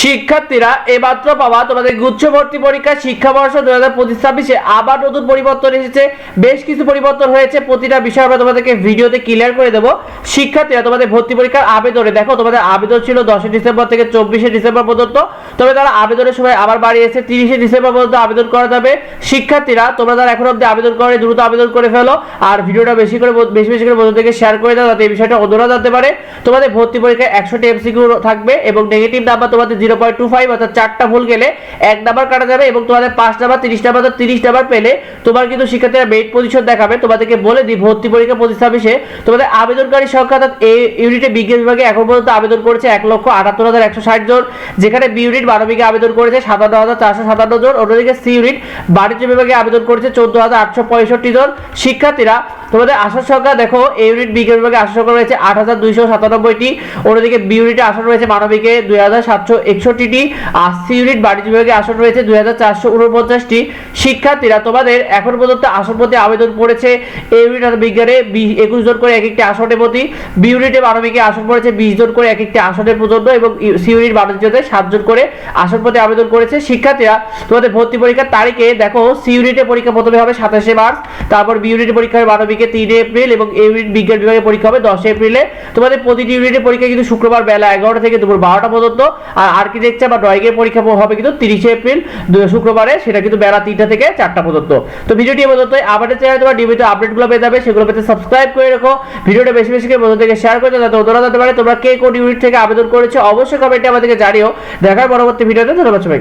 শিক্ষার্থীরা এমাত্র পাওয়া তোমাদের গুচ্ছ ভর্তি পরীক্ষা শিক্ষাবর্ষ দু হাজার পঁচিশ ছাব্বিশে আবার নতুন পরিবর্তন এসেছে। বেশ কিছু পরিবর্তন হয়েছে। প্রতিটা বিষয় আমরা তোমাদেরকে ভিডিওতে ক্লিয়ার করে দেবো। শিক্ষার্থীরা তোমাদের ভর্তি পরীক্ষার আবেদনে, দেখো তোমাদের আবেদন ছিল দশই ডিসেম্বর থেকে চব্বিশে ডিসেম্বর পর্যন্ত। তবে তারা আবেদনের সময় আবার বাড়িয়েছে তিরিশে ডিসেম্বর পর্যন্ত আবেদন করা যাবে। শিক্ষার্থীরা তোমরা যারা এখন অব্দি আবেদন করে দ্রুত আবেদন করে ফেলো। আর ভিডিওটা বেশি করে বেশি বেশি করে বন্ধু থেকে শেয়ার করে দাও, যাতে এই বিষয়টা অন্যরা জানতে পারে। তোমাদের ভর্তি পরীক্ষায় একশোটি এমসিকিউ থাকবে এবং নেগেটিভ নাম্বার তোমাদের জিরো পয়েন্ট টু ফাইভ অর্থাৎ চারটা ভুল গেলে এক নাম্বার কাটা যাবে এবং তোমাদের পাঁচ নাম্বার, তিরিশ নাম্বার তো তিরিশ নাম্বার পেলে তোমার কিন্তু শিক্ষার্থীরা মেরিট পজিশন দেখাবে। তোমাদেরকে বলে দিই, ভর্তি পরীক্ষা ছাব্বিশে তোমাদের আবেদনকারী সংখ্যা অর্থাৎ এই ইউনিটে বিজ্ঞান বিভাগে এখন পর্যন্ত আবেদন করেছে এক লক্ষ আটাত্তর হাজার একশো ষাট জন, যেখানে বি ইউনিট মানবিকে আবেদন করেছে সাতান্ন হাজার চারশো সাতান্ন জন। অন্যদিকে সি ইউনিট বাণিজ্য বিভাগে আবেদন করেছে চোদ্দ হাজার আটশো পঁয়ষট্টি জন। শিক্ষার্থীরা তোমাদের আসার সংখ্যা দেখো এ ইউনিট বিজ্ঞান বিভাগে আসার সংখ্যা রয়েছে আট হাজার দুইশো সাতানব্বইটি। অন্যদিকে বি ইউনিটে আসন রয়েছে মানবিকে দুই হাজার সাতশো একষট্টিটি। আর সি ইউনিট বাণিজ্য বিভাগে আসন রয়েছে দুই হাজার চারশো উনপঞ্চাশটি। শিক্ষার্থীরা, তোমাদের এখন পর্যন্ত আসন প্রতি আবেদন করেছে এ ইউনিট আর বিজ্ঞানে একুশ জন করে এক একটি আসনের প্রতি বি ইউনিটে মানবিকে আসন পড়েছে বিশ জন করে এক একটি আসনের পর্যন্ত এবং সি ইউনিট বাণিজ্যতে সাতজন করে আসন প্রতি আবেদন করেছে। শিক্ষার্থীরা, তোমাদের ভর্তি পরীক্ষার তারিখে দেখো সি ইউনিটে পরীক্ষা প্রথমে হবে সাতাশে মার্চ, তারপর বি ইউনিট পরীক্ষা হবে মানবিকে তিন এপ্রিল এবং এ ইউনিট বিজ্ঞান বিভাগে পরীক্ষা হবে দশ এপ্রিলে। তোমাদের প্রতিটি ইউনিটের পরীক্ষা কিন্তু শুক্রবার বেলা এগারোটা থেকে দুপুর বারোটা পর্যন্ত। আর আর্কিটেকচার বা ড্রয়িংয়ের পরীক্ষা হবে কিন্তু তিরিশে এপ্রিল শুক্রবারে, সেটা কিন্তু বেলা তিনটা থেকে চারটা পর্যন্ত। তো ভিডিওটি পর্যন্ত আমাদের চ্যানেলে তোমার নিয়মিত আপডেটগুলো পেয়ে যাবে, সেগুলো পেতে সাবস্ক্রাইব করে রাখো। ভিডিওটা বেশি বেশি করে বন্ধু থেকে শেয়ার করে যাতে ওরা জানতে পারে তোমরা কে কোন ইউনিট থেকে আবেদন করেছ। অবশ্যই কমেন্টে আমাদেরকে জানিও। দেখার পরবর্তী ভিডিওতে ধন্যবাদ সবাই